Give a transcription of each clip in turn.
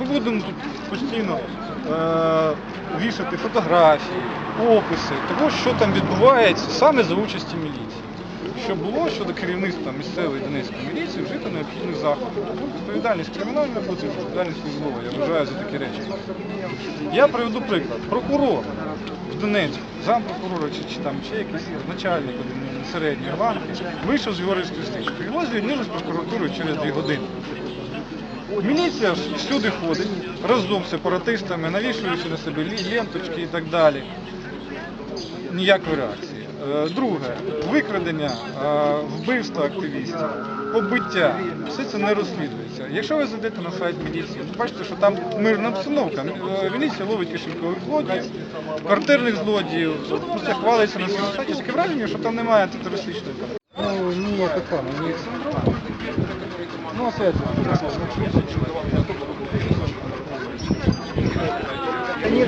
Ми будемо тут постійно е, вішати фотографії, описи того, що там відбувається саме за участі міліції. Що було щодо керівництва місцевої Донецької міліції вжито необхідних заходів. Відповідальність кримінальна буде, відповідальність службова, я вважаю за такі речі. Я приведу приклад. Прокурор в Донецьку, зампрокурора чи, чи там ще якийсь начальник середньої ланки, вийшов з стежки. Його звільнили з прокуратури через дві години. Міліція всюди ходить разом з сепаратистами, навішуючи на себе ленточки і так далі. Ніякої реакції. Е, Друге, викрадення, е, вбивство активістів, побиття. Все це не розслідується. Якщо ви зайдете на сайт міліції, ви бачите, що там мирна обстановка. Е, Міліція ловить кишенькових злодіїв, квартирних злодіїв, просто хвалиться на своєму сайті. Таке враження, що там немає антитерористичної кампанії. Ну, самое, не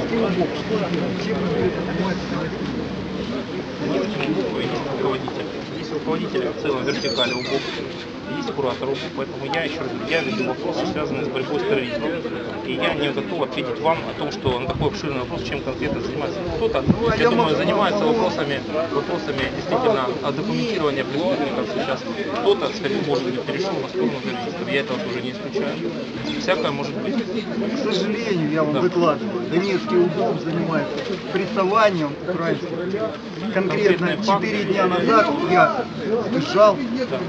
Ну, опять есть руководитель. В целом вертикали УБОК, есть куратор УБОК, поэтому я еще раз говорю, я веду вопросы, связанные с борьбой с терроризмом. И я не готов ответить вам о том, что на такой обширный вопрос, чем конкретно занимается кто-то. Я думаю, занимается вопросами, вопросами действительно документирования преступников сейчас. Кто-то, скорее, может быть, перешел на сторону террористов. Я этого тоже не исключаю. Всякое может быть. К сожалению, я вам Да. выкладываю, Донецкий УДОП занимается прессованием украинских. Конкретно Конкретные факты. 4 дня назад я бежал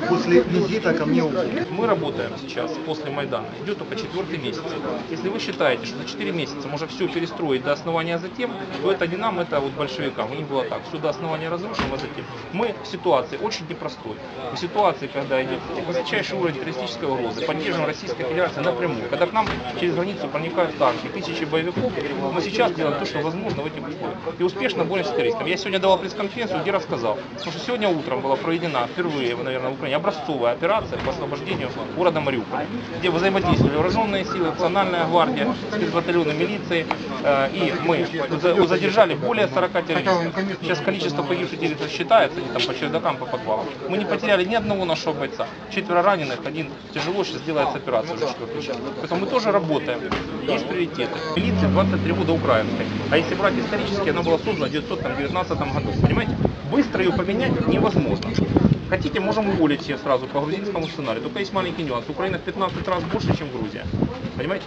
после визита ко мне УДОП. Мы работаем сейчас после Майдана. Идет только четвертый месяц. Если вы считаете, что за 4 месяца можно все перестроить до основания затем, то это не нам, это вот большевикам. У них было так. Все до основания разрушим, а затем. Мы в ситуации очень непростой. В ситуации, когда идет высочайший уровень террористической угрозы, поддерживаем Российской Федерации напрямую. Когда к нам через границу проникают танки, тысячи боевиков, мы сейчас делаем то, что возможно в этих условиях. И успешно боремся с террористом. Я сегодня давал пресс-конференцию, где рассказал, потому что сегодня утром была проведена впервые, наверное, в Украине образцовая операция по освобождению города Мариуполя, где взаимодействовали вооруженные силы, Национальная гвардия, спецбатальоны милиции, э, и мы за- задержали более 40 террористов. Сейчас количество погибших террористов считается, они там по чердакам, по подвалам. Мы не потеряли ни одного нашего бойца. Четверо раненых, один тяжело, сейчас делается операция уже четвертый час. Поэтому мы тоже работаем, есть приоритеты. Милиции 23 года украинской, а если брать исторически, она была создана в 1919 году, понимаете? Быстро ее поменять невозможно. Хотите, можем уволить всех сразу по грузинскому сценарию. Только есть маленький нюанс. Украина в 15 раз больше, чем Грузия. Понимаете?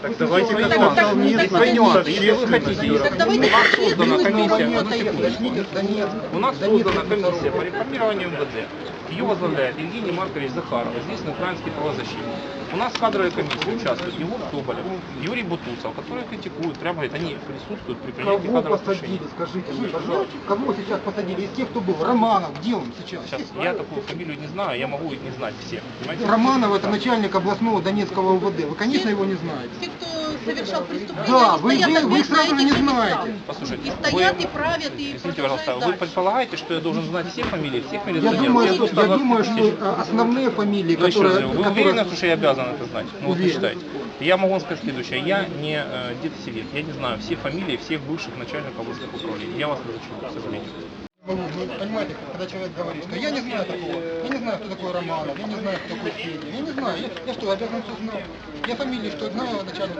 Так давайте как так, так, Есть так, свои нюансы. так, Если вы хотите, у нас создана комиссия. У нас создана комиссия по реформированию МВД. Ее возглавляет Евгений Маркович Захаров, известный украинский правозащитник. У нас в кадровой комиссии участвуют Егор Соболев, Юрий Бутусов, которые критикуют, прямо говорят, они присутствуют при принятии Кого кадровых посадили, решений. скажите мне, пожалуйста? Кого сейчас посадили? Из тех, кто был? Романов, где он сейчас? Сейчас я такую фамилию не знаю, я могу их не знать всех. Понимаете? Романов это начальник областного Донецкого УВД. Вы, конечно, его не знаете. Те, кто совершал преступления, Да, они вы- стоят вы- вы сразу же не этих же знаете. Послушайте, И стоят, вы- и правят, и Извините, пожалуйста, вы дальше. предполагаете, что я должен знать все фамилии, всех Я милиционеров? думаю, Всех что, я 120 думаю, что а, основные фамилии, Ну, еще которые... раз, вы которые- уверены, что я обязан это знать? Ну, вот вы Уверен. считаете. Я могу вам сказать следующее. Я не э, дед Севет. Я не знаю все фамилии всех бывших начальников областных управлений. Я вас разочарую, к сожалению. Понимаете, когда человек говорит, что я не знаю такого, я не знаю, кто такой Романов, я не знаю, кто такой Федя, я не знаю, я, я что, обязан все знать? Я фамилии что знаю, начальник.